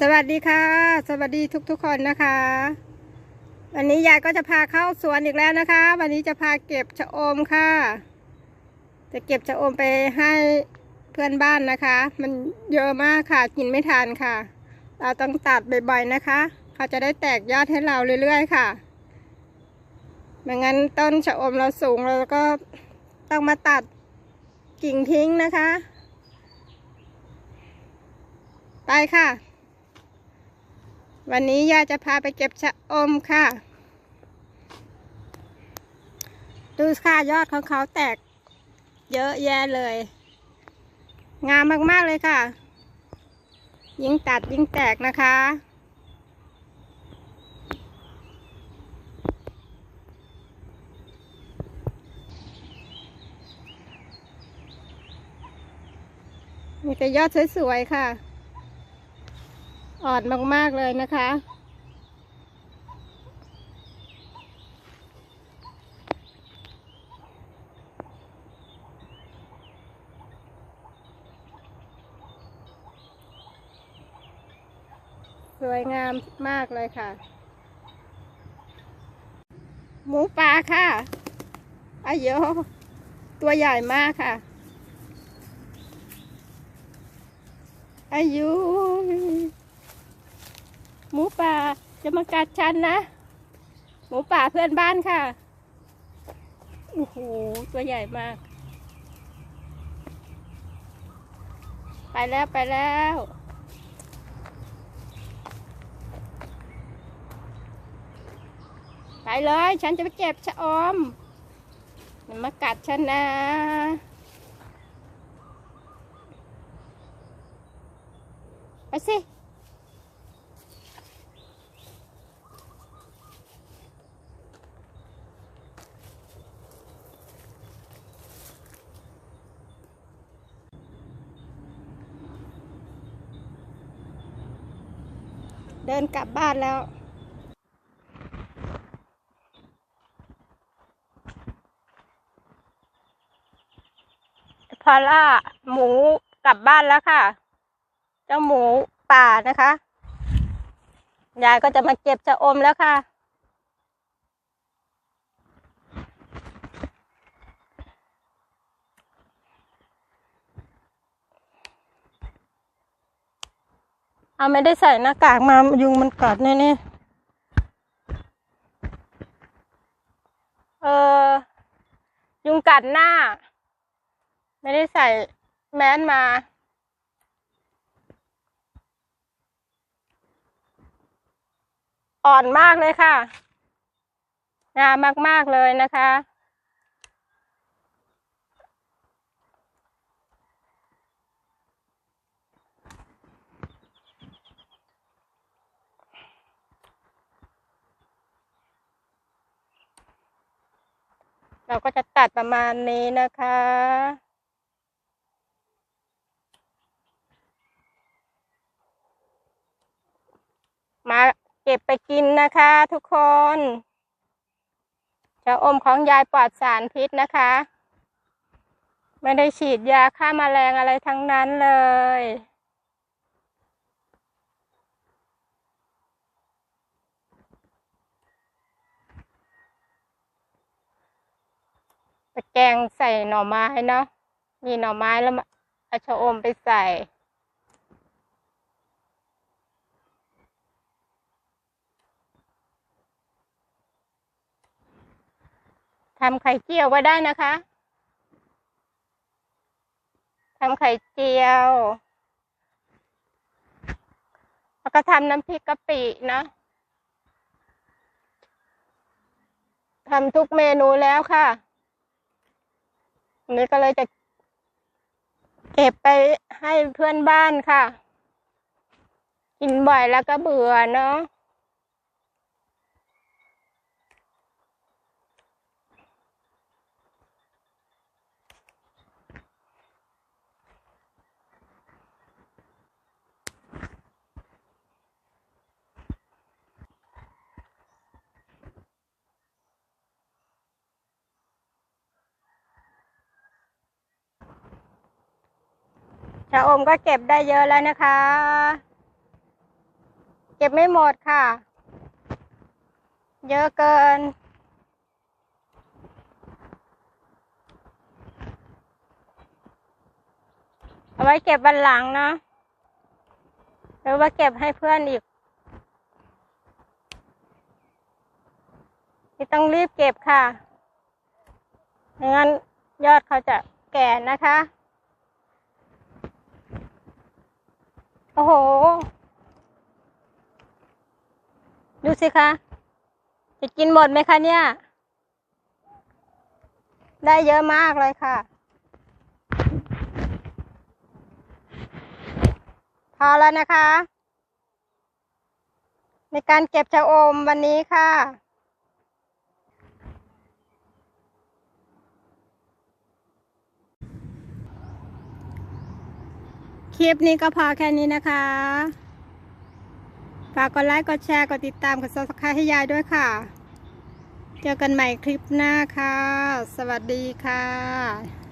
สวัสดีค่ะ สวัสดีทุกๆคนนะคะ วันนี้ยายก็จะพาเข้าสวนอีกแล้วนะคะ วันนี้จะพาเก็บชะอมค่ะ จะเก็บชะอมไปให้เพื่อนบ้านนะคะ มันเยอะมากค่ะกินไม่ทันค่ะ เราต้องตัดบ่อยๆนะคะ เขาจะได้แตกยอดให้เราเรื่อยๆค่ะไม่งั้นต้นชะอมเราสูงเราก็ต้องมาตัดกิ่งทิ้งนะคะ ไปค่ะ วันนี้ย่าจะพาไปเก็บชะอมค่ะ ดูค่ะยอดของเขาแตก เยอะแยะเลย งามมากๆเลยค่ะ ยิ่งตัดยิ่งแตกนะคะ มีแต่ยอดสวยๆค่ะ อ่อนมากๆเลยนะคะ สวยงามมากเลยค่ะ หมูป่าค่ะอายุตัวใหญ่มากค่ะ อายุ หมูป่าจะมากัดฉันนะ หมูป่าเพื่อนบ้านค่ะ โอ้โห ตัวใหญ่มาก ไปแล้วไปแล้วไปเลย ฉันจะไปเก็บชะอม มันมากัดฉันนะ ไปสิ เดินกลับบ้านแล้วพอล่าหมูกลับบ้านแล้วค่ะ เจ้าหมูป่านะคะ ยายก็จะมาเก็บชะอมแล้วค่ะ เอาไม่ได้ใส่หน้ากากมายุงมันกัดแน่ๆเออ ยุงกัดหน้า ไม่ได้ใส่แมสมา อ่อนมากเลยค่ะงามมาก ๆ เลยนะคะ เราก็จะตัดประมาณนี้นะคะ มาเก็บไปกินนะคะทุกคนชะอมของยายปลอดสารพิษนะคะ ไม่ได้ฉีดยาฆ่ามาแมลงอะไรทั้งนั้นเลย ตะแกงใส่หน่อไม้เนาะมีหน่อไม้แล้วมาเอาชะอมไปใส่ ทำไข่เจียวก็ได้นะคะ ทำไข่เจียว แล้วก็ทำน้ำพริกกะปิเนาะทำทุกเมนูแล้วค่ะ นี่ก็เลยจะ เก็บไปให้เพื่อนบ้านค่ะ กินบ่อยแล้วก็เบื่อเนาะ ชะอมก็เก็บได้เยอะแล้วนะคะ เก็บไม่หมดค่ะ เยอะเกิน เอาไว้เก็บวันหลังเนาะหรือว่าเก็บให้เพื่อนอีกนี่ต้องรีบเก็บค่ะไม่งั้นยอดเขาจะแก่นะคะ โอ้โห ดูสิคะ จะกินหมดไหมคะเนี่ย ได้เยอะมากเลยค่ะ พอแล้วนะคะ ในการเก็บชะอมวันนี้ค่ะ คลิปนี้ก็พอแค่นี้นะคะ ฝากกดไลค์กดแชร์กดติดตามกดซับสไครต์ให้ยายด้วยค่ะ เจอกันใหม่คลิปหน้าค่ะ สวัสดีค่ะ